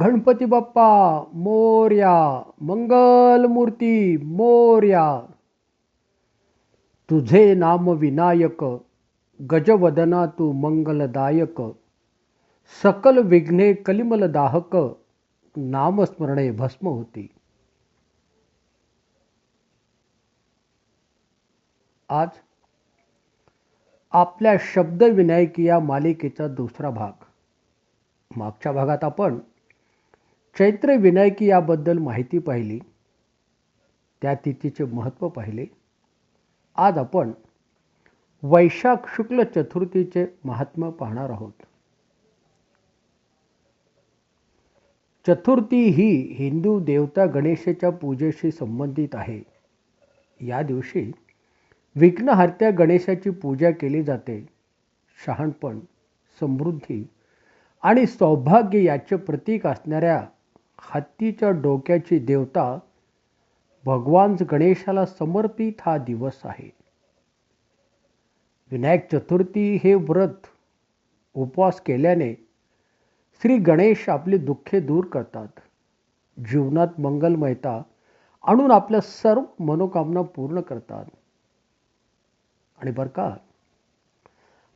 गणपती बाप्पा मोर्या मंगल मूर्ती मोर्या. तुझे नाम विनायक गजवदना तू मंगलदायक. सकल विघ्ने कलिमल दाहक नामस्मरणे भस्म होती आज आपल्या शब्दविनायकी या मालिकेचा दुसरा भाग. मागच्या भागात आपण चैत्र विनायकी याबद्दल माहिती पाहिली त्या तिथीचे महत्त्व पाहिले. आज आपण वैशाख शुक्ल चतुर्थीचे महात्म्य पाहणार आहोत. चतुर्थी ही हिंदू देवता गणेशाच्या पूजेशी संबंधित आहे. या दिवशी विघ्नहर्त्या गणेशाची पूजा केली जाते. शहाणपण समृद्धी आणि सौभाग्य याचे प्रतीक असणाऱ्या हत्तीच्या डोक्याची देवता भगवान गणेशाला समर्पित हा दिवस आहे. विनायक चतुर्थी हे व्रत उपवास केल्याने श्री गणेश आपली दुःखे दूर करतात. जीवनात मंगलमयता आणून आपल्या सर्व मनोकामना पूर्ण करतात. आणि बरं का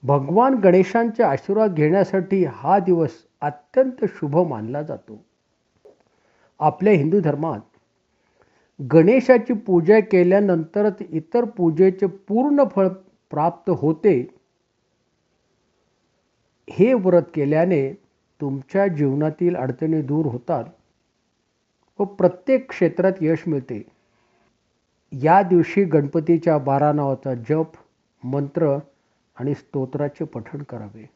भगवान गणेशांचे आशीर्वाद घेण्यासाठी हा दिवस अत्यंत शुभ मानला जातो. आपल्या हिंदू धर्मात गणेशाची पूजा केल्यानंतरच इतर पूजेचे पूर्ण फळ प्राप्त होते हे व्रत केल्याने तुमच्या जीवनातील अडचणी दूर होतात व प्रत्येक क्षेत्रात यश मिळते. या दिवशी गणपतीच्या बारा नावाचा जप मंत्र आणि स्तोत्राचे पठण करावे.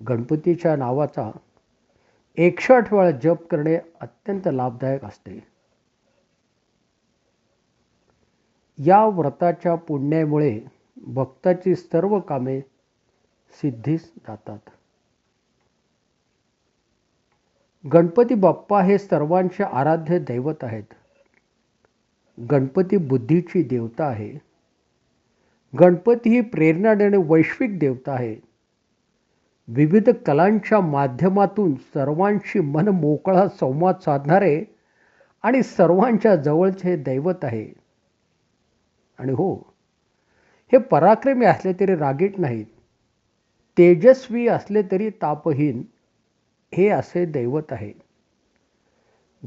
गणपतीच्या नावाचा एकशे आठ वेळा जप करणे अत्यंत लाभदायक असते. या व्रताच्या पुण्यामुळे भक्ताची सर्व कामे सिद्धीस जातात. गणपती बाप्पा हे सर्वांचे आराध्य दैवत आहेत. गणपती बुद्धीची देवता आहे. गणपती ही प्रेरणा देणे वैश्विक देवता आहे. विविध कलांच्या माध्यमातून सर्वांशी मन मोकळा संवाद साधणारे आणि सर्वांच्या जवळचे दैवत आहे. आणि हो हे पराक्रमी असले तरी रागीट नाहीत. तेजस्वी असले तरी तापहीन हे असे दैवत आहे.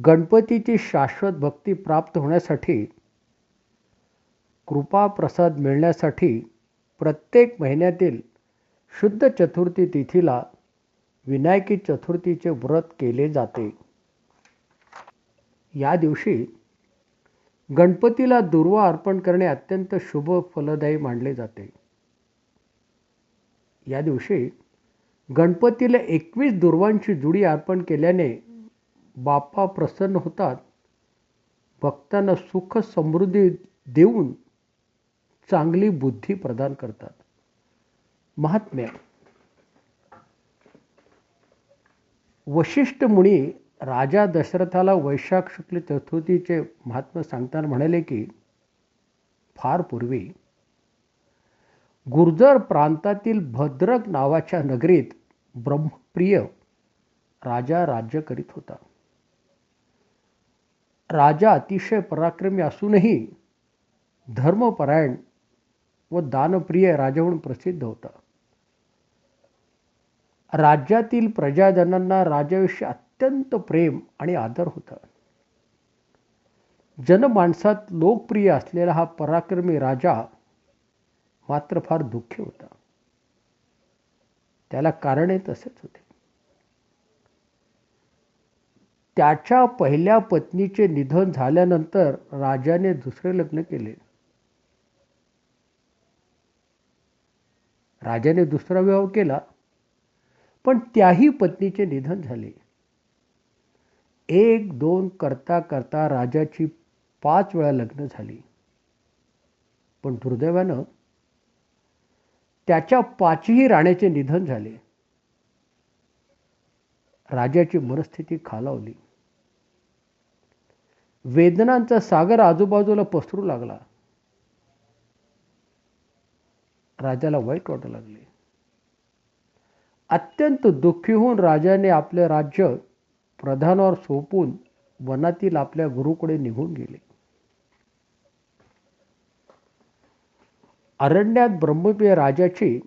गणपतीची शाश्वत भक्ती प्राप्त होण्यासाठी कृपा प्रसाद मिळण्यासाठी प्रत्येक महिन्यातील शुद्ध चतुर्थी तिथीला विनायकी चतुर्थीचे व्रत केले जाते. या दिवशी गणपतीला दुर्वा अर्पण करणे अत्यंत शुभ फलदायी मानले जाते. या दिवशी गणपतीला एकवीस दुर्वांची जुडी अर्पण केल्याने बाप्पा प्रसन्न होतात. भक्तांना सुख समृद्धी देऊन चांगली बुद्धी प्रदान करतात. महात्म्य. वशिष्ठ मुनी राजा दशरथाला वैशाख शुक्ल चतुर्थीचे महात्म्य सांगताना म्हणाले की फार पूर्वी गुर्जर प्रांतातील भद्रक नावाच्या नगरीत ब्रह्मप्रिय राजा राज्य करीत होता. राजा अतिशय पराक्रमी असूनही धर्मपरायण व दानप्रिय राजा म्हणून प्रसिद्ध होता. राज्यातील प्रजाजनांना राजाविषयी अत्यंत प्रेम आणि आदर होता. जनमानसात लोकप्रिय असलेला हा पराक्रमी राजा मात्र फार दुःखी होता. त्याला कारणे तसेच होते. त्याच्या पहिल्या पत्नीचे निधन झाल्यानंतर राजाने दुसरे लग्न केले. राजाने दुसरा विवाह केला. पण त्याही पत्नीचे निधन झाले. एक दोन करता करता राजाची पाच वेळा लग्न झाली. पण दुर्दैवानं त्याच्या पाचही राण्याचे निधन झाले. राजाची मनस्थिती खालावली. वेदनांचा सागर आजूबाजूला पसरू लागला. राजाला वाईट वाटू लागले. अत्यंत दुःखी होऊन राजाने आपले राज्य प्रधानावर सोपून वनातील आपल्या गुरुकडे निघून गेले. अरण्यात ब्रह्मप्रिय राजाची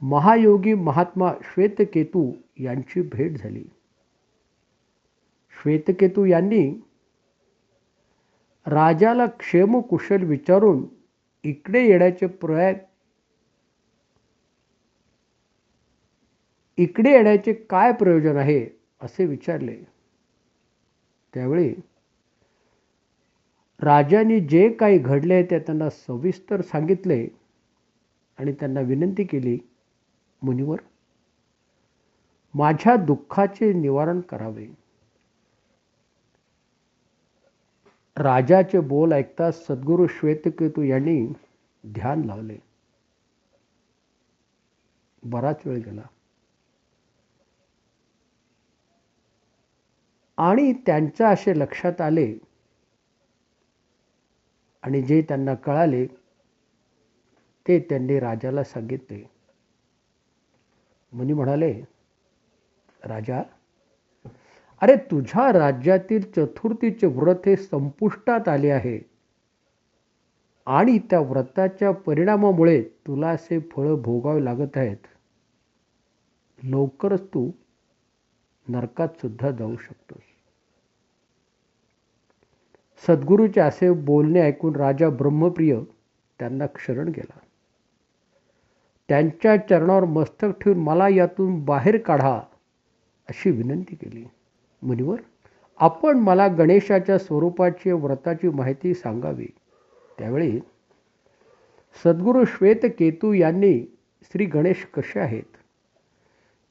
महायोगी महात्मा श्वेतकेतू यांची भेट झाली. श्वेतकेतू यांनी राजाला क्षेमकुशल विचारून इकडे येण्याचे प्रयत्न इकडे येण्याचे काय प्रयोजन आहे असे विचारले. त्यावेळी राजाने जे काही घडले ते त्यांना सविस्तर सांगितले आणि त्यांना विनंती केली मुनिवर माझ्या दुःखाचे निवारण करावे. राजाचे बोल ऐकताच सद्गुरू श्वेतकेतू यांनी ध्यान लावले. बराच वेळ गेला. आणि त्यांच्या असे लक्षात आले आणि जे त्यांना कळाले ते त्यांनी राजाला सांगितले. मुनी म्हणाले राजा अरे तुझ्या राज्यातील चतुर्थीचे व्रत हे संपुष्टात आले आहे आणि त्या व्रताच्या परिणामामुळे तुला असे फळं भोगावे लागत आहेत. लवकरच तू नरकात सुद्धा जाऊ शकतोस. सद्गुरूचे असे बोलणे ऐकून राजा ब्रह्मप्रिय त्यांना क्षरण गेला. त्यांच्या चरणावर मस्तक ठेवून मला यातून बाहेर काढा अशी विनंती केली. मुनिवर आपण मला गणेशाच्या स्वरूपाची व्रताची माहिती सांगावी. त्यावेळी सद्गुरू श्वेत केतू यांनी श्री गणेश कसे आहेत?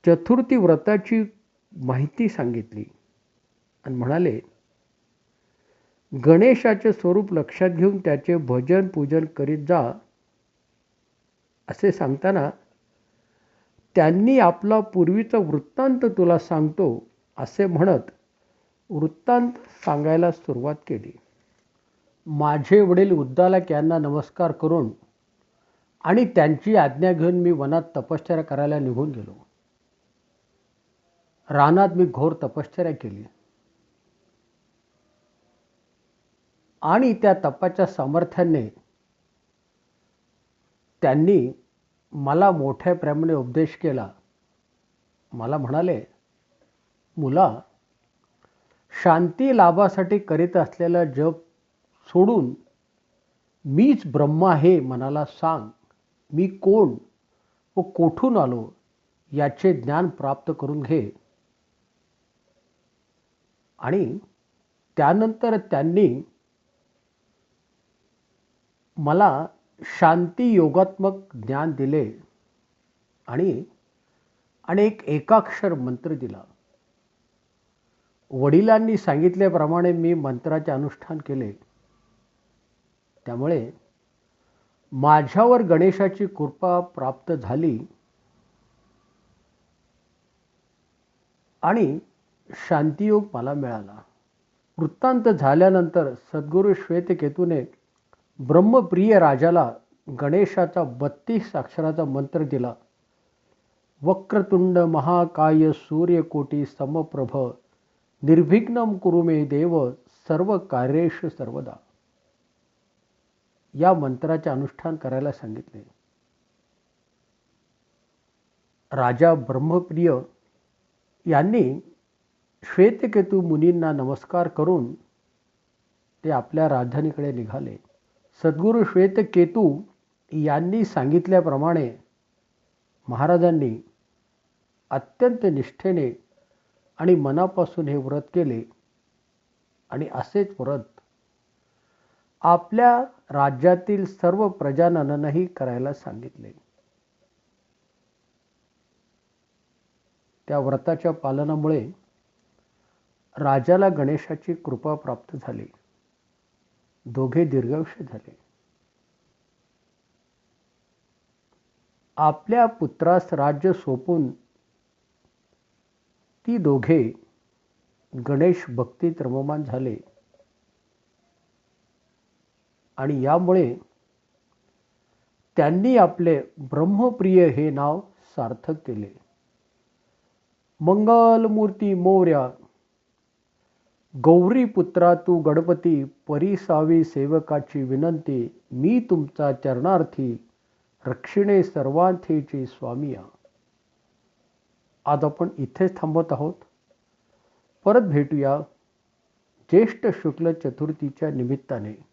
चतुर्थी व्रताची माहिती सांगितली. आणि म्हणाले गणेशाचे स्वरूप लक्षात घेऊन त्याचे भजन पूजन करीत जा असे सांगताना त्यांनी आपला पूर्वीचा वृत्तांत तुला सांगतो असे म्हणत वृत्तांत सांगायला सुरुवात केली. माझे वडील उद्दालक यांना नमस्कार करून आणि त्यांची आज्ञा घेऊन मी वनात तपश्चर्या करायला निघून गेलो. रानात मी घोर तपश्चर्या केली. आणि त्या तपाच्या सामर्थ्याने त्यांनी मला मोठ्या प्रेमाने उपदेश केला. मला म्हणाले मुला शांती लाभासाठी करीत असलेला जप सोडून मीच ब्रह्म आहे मनाला सांग. मी कोण व कोठून आलो याचे ज्ञान प्राप्त करून घे. आणि त्यानंतर त्यांनी मला शांती योगात्मक ज्ञान दिले आणि आणि एक एकाक्षर मंत्र दिला. वडिलांनी सांगितल्याप्रमाणे मी मंत्राचे अनुष्ठान केले. त्यामुळे माझ्यावर गणेशाची कृपा प्राप्त झाली आणि शांतियोग मला मिळाला. वृत्तांत झाल्यानंतर सद्गुरू श्वेतकेतूने ब्रह्मप्रिय राजाला गणेशाचा बत्तीस अक्षराचा मंत्र दिला. वक्रतुंड महाकाय सूर्यकोटी समप्रभ निर्विघ्नम कुरुमे देव सर्व कार्येश सर्वदा. या मंत्राचे अनुष्ठान करायला सांगितले. राजा ब्रह्मप्रिय यांनी श्वेतकेतू मुनींना नमस्कार करून ते आपल्या राजधानीकडे निघाले. सद्गुरू श्वेत केतू यांनी सांगितल्याप्रमाणे महाराजांनी अत्यंत निष्ठेने आणि मनापासून हे व्रत केले आणि असेच व्रत आपल्या राज्यातील सर्व प्रजाननांनाही करायला सांगितले. त्या व्रताच्या पालनामुळे राजाला गणेशाची कृपा प्राप्त झाली. दोघे दीर्घायुष्य झाले. आपल्या पुत्रास राज्य सोपून ती दोघे गणेश भक्तीत रममान झाले. आणि यामुळे त्यांनी आपले ब्रह्मप्रिय हे नाव सार्थक केले. मंगलमूर्ती मोर्या गौरी पुत्रा तू गणपती परिसावी सेवकाची विनंती मी तुमचा चरणार्थी रक्षिणे सर्वांथेची स्वामिया आज आपण इथेच थांबत आहोत. परत भेटूया ज्येष्ठ शुक्ल चतुर्थीच्या निमित्ताने.